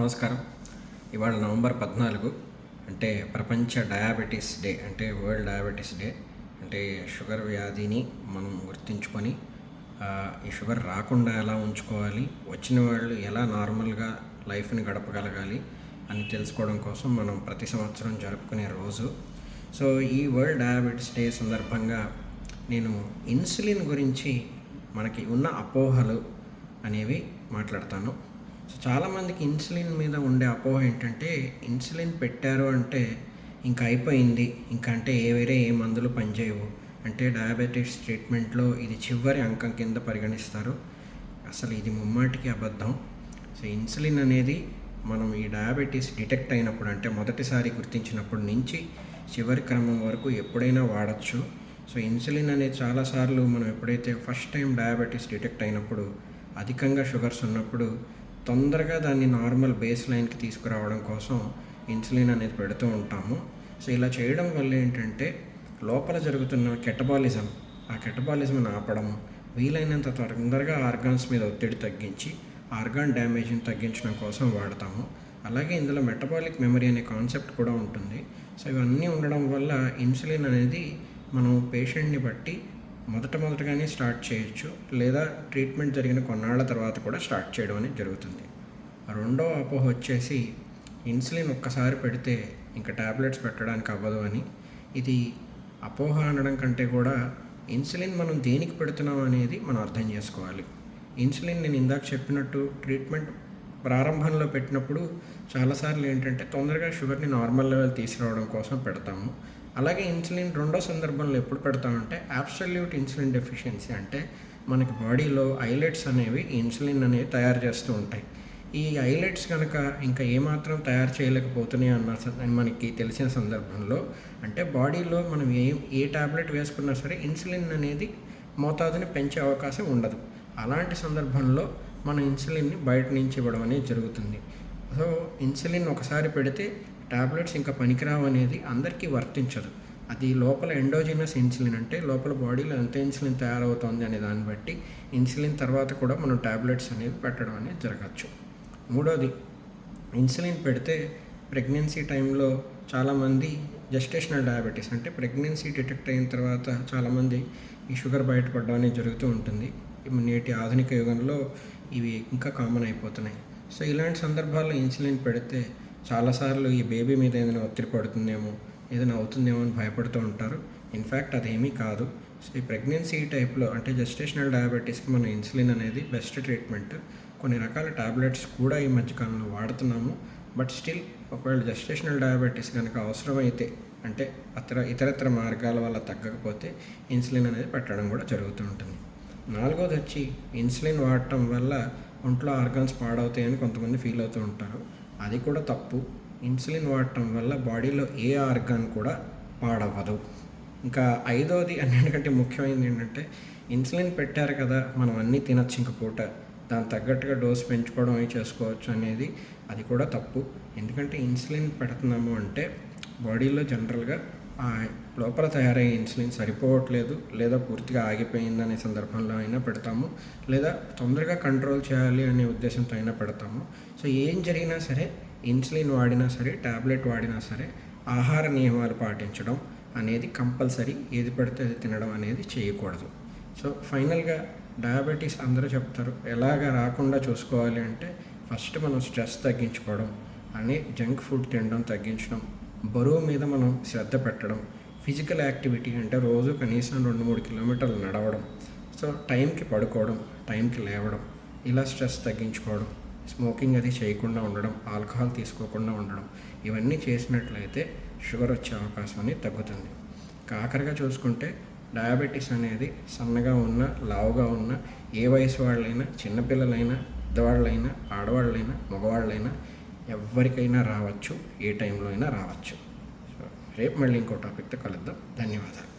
నమస్కారం. ఇవాళ నవంబర్ పద్నాలుగు అంటే ప్రపంచ డయాబెటీస్ డే అంటే వరల్డ్ డయాబెటీస్ డే అంటే షుగర్ వ్యాధిని మనం గుర్తించుకొని ఈ షుగర్ రాకుండా ఎలా ఉంచుకోవాలి వచ్చిన వాళ్ళు ఎలా నార్మల్గా లైఫ్ని గడపగలగాలి అని తెలుసుకోవడం కోసం మనం ప్రతి సంవత్సరం జరుపుకునే రోజు. సో ఈ వరల్డ్ డయాబెటీస్ డే సందర్భంగా నేను ఇన్సులిన్ గురించి మనకి ఉన్న అపోహలు అనేవి మాట్లాడతాను. చాలామందికి ఇన్సులిన్ మీద ఉండే అపోహ ఏంటంటే ఇన్సులిన్ పెట్టారు అంటే ఇంకా అయిపోయింది. ఇంకా అంటే ఏ వేరే ఏ మందులు పనిచేయవు. అంటే డయాబెటీస్ ట్రీట్మెంట్లో ఇది చివరి అంకం కింద పరిగణిస్తారు. అసలు ఇది ముమ్మాటికి అబద్ధం. సో ఇన్సులిన్ అనేది మనం ఈ డయాబెటీస్ డిటెక్ట్ అయినప్పుడు అంటే మొదటిసారి గుర్తించినప్పటి నుంచి చివరి క్రమం వరకు ఎప్పుడైనా వాడచ్చు. సో ఇన్సులిన్ అనేది చాలాసార్లు మనం ఎప్పుడైతే ఫస్ట్ టైం డయాబెటీస్ డిటెక్ట్ అయినప్పుడు అధికంగా షుగర్స్ ఉన్నప్పుడు తొందరగా దాన్ని నార్మల్ బేస్ లైన్కి తీసుకురావడం కోసం ఇన్సులిన్ అనేది పెడుతూ ఉంటాము. సో ఇలా చేయడం వల్ల ఏంటంటే లోపల జరుగుతున్న కెటబాలిజం ఆ కెటబాలిజంని ఆపడం వీలైనంత తొందరగా ఆర్గాన్స్ మీద ఒత్తిడి తగ్గించి ఆర్గాన్ డ్యామేజ్ని తగ్గించడం కోసం వాడతాము. అలాగే ఇందులో మెటబాలిక్ మెమరీ అనే కాన్సెప్ట్ కూడా ఉంటుంది. సో ఇవన్నీ ఉండడం వల్ల ఇన్సులిన్ అనేది మనం పేషెంట్ని బట్టి మొదట మొదటగానే స్టార్ట్ చేయొచ్చు. లేదా ట్రీట్మెంట్ జరిగిన కొన్నాళ్ళ తర్వాత కూడా స్టార్ట్ చేయడం అనేది జరుగుతుంది. రెండో అపోహ వచ్చేసి ఇన్సులిన్ ఒక్కసారి పెడితే ఇంకా ట్యాబ్లెట్స్ పెట్టడానికి అవ్వదు అని. ఇది అపోహ అనడం కంటే కూడా ఇన్సులిన్ మనం దేనికి పెడుతున్నాం అనేది మనం అర్థం చేసుకోవాలి. ఇన్సులిన్ నేను ఇందాక చెప్పినట్టు ట్రీట్మెంట్ ప్రారంభంలో పెట్టినప్పుడు చాలాసార్లు ఏంటంటే తొందరగా షుగర్ని నార్మల్ లెవెల్ తీసుకురావడం కోసం పెడతాము. అలాగే ఇన్సులిన్ రెండో సందర్భంలో ఎప్పుడు పెడతామంటే అబ్సల్యూట్ ఇన్సులిన్ డెఫిషియన్సీ అంటే మనకి బాడీలో ఐలెట్స్ అనేవి ఇన్సులిన్ అనేవి తయారు చేస్తూ ఉంటాయి. ఈ ఐలెట్స్ కనుక ఇంకా ఏమాత్రం తయారు చేయలేకపోతున్నాయి అన్న మనకి తెలిసిన సందర్భంలో అంటే బాడీలో మనం ఏ ఏ టాబ్లెట్ వేసుకున్నా సరే ఇన్సులిన్ అనేది మోతాదుని పెంచే అవకాశం ఉండదు. అలాంటి సందర్భంలో మనం ఇన్సులిన్ని బయట నుంచి ఇవ్వడం అనేది జరుగుతుంది. సో ఇన్సులిన్ ఒకసారి పెడితే టాబ్లెట్స్ ఇంకా పనికిరావు అనేది అందరికీ వర్తించదు. అది లోపల ఎండోజినస్ ఇన్సులిన్ అంటే లోపల బాడీలో ఎంత ఇన్సులిన్ తయారవుతుంది అనే దాన్ని బట్టి ఇన్సులిన్ తర్వాత కూడా మనం టాబ్లెట్స్ అనేవి పెట్టడం అనేది జరగచ్చు. మూడోది ఇన్సులిన్ పెడితే ప్రెగ్నెన్సీ టైంలో చాలామంది జస్టేషనల్ డయాబెటీస్ అంటే ప్రెగ్నెన్సీ డిటెక్ట్ అయిన తర్వాత చాలామంది ఈ షుగర్ బయటపడడం అనేది జరుగుతూ ఉంటుంది. నేటి ఆధునిక యుగంలో ఇవి ఇంకా కామన్ అయిపోతున్నాయి. సో ఇలాంటి సందర్భాల్లో ఇన్సులిన్ పెడితే చాలాసార్లు ఈ బేబీ మీద ఏదైనా ఒత్తిడి పడుతుందేమో ఏదైనా అవుతుందేమో అని భయపడుతూ ఉంటారు. ఇన్ఫ్యాక్ట్ అదేమీ కాదు. సో ఈ ప్రెగ్నెన్సీ టైప్లో అంటే జస్టేషనల్ డయాబెటీస్కి మన ఇన్సులిన్ అనేది బెస్ట్ ట్రీట్మెంట్. కొన్ని రకాల ట్యాబ్లెట్స్ కూడా ఈ మధ్యకాలంలో వాడుతున్నాము. బట్ స్టిల్ ఒకవేళ జస్టేషనల్ డయాబెటీస్ కనుక అవసరమైతే అంటే ఇతర ఇతరత్ర మార్గాల వల్ల తగ్గకపోతే ఇన్సులిన్ అనేది పెట్టడం కూడా జరుగుతూ ఉంటుంది. నాలుగోది వచ్చి ఇన్సులిన్ వాడటం వల్ల ఒంట్లో ఆర్గాన్స్ పాడవుతాయని కొంతమంది ఫీల్ అవుతూ ఉంటారు. అది కూడా తప్పు. ఇన్సులిన్ వాడటం వల్ల బాడీలో ఏ ఆర్గాన్ కూడా పాడవ్వదు. ఇంకా ఐదోది అన్నిటికంటే ముఖ్యమైనది ఏంటంటే ఇన్సులిన్ పెట్టారు కదా మనం అన్నీ తినచ్చు. ఇంక పూట దాని తగ్గట్టుగా డోస్ పెంచుకోవడం అవి చేసుకోవచ్చు అనేది అది కూడా తప్పు. ఎందుకంటే ఇన్సులిన్ పెడుతున్నాము అంటే బాడీలో జనరల్గా లోపల తయారయ్యే ఇన్సులిన్ సరిపోవట్లేదు లేదా పూర్తిగా ఆగిపోయింది అనే సందర్భంలో అయినా పెడతాము. లేదా తొందరగా కంట్రోల్ చేయాలి అనే ఉద్దేశంతో అయినా పెడతాము. సో ఏం జరిగినా సరే ఇన్సులిన్ వాడినా సరే టాబ్లెట్ వాడినా సరే ఆహార నియమాలు పాటించడం అనేది కంపల్సరీ. ఏది పడితే అది తినడం అనేది చేయకూడదు. సో ఫైనల్గా డయాబెటీస్ అందరూ చెప్తారు ఎలాగ రాకుండా చూసుకోవాలి అంటే ఫస్ట్ మనం స్ట్రెస్ తగ్గించుకోవడం అనే జంక్ ఫుడ్ తినడం తగ్గించడం బరువు మీద మనం శ్రద్ధ పెట్టడం ఫిజికల్ యాక్టివిటీ అంటే రోజు కనీసం రెండు మూడు కిలోమీటర్లు నడవడం సో టైంకి పడుకోవడం టైంకి లేవడం ఇలా స్ట్రెస్ తగ్గించుకోవడం స్మోకింగ్ అది చేయకుండా ఉండడం ఆల్కహాల్ తీసుకోకుండా ఉండడం ఇవన్నీ చేసినట్లయితే షుగర్ వచ్చే అవకాశం అనేది తగ్గుతుంది. కాకరగా చూసుకుంటే డయాబెటీస్ అనేది సన్నగా ఉన్న లావుగా ఉన్న ఏ వయసు వాళ్ళైనా చిన్నపిల్లలైనా పెద్దవాళ్ళైనా ఆడవాళ్ళైనా మగవాళ్ళైనా ఎవరికైనా రావచ్చు ఏ టైంలో అయినా రావచ్చు. రేపు మళ్ళీ ఇంకో టాపిక్తో కలుద్దాం. ధన్యవాదాలు.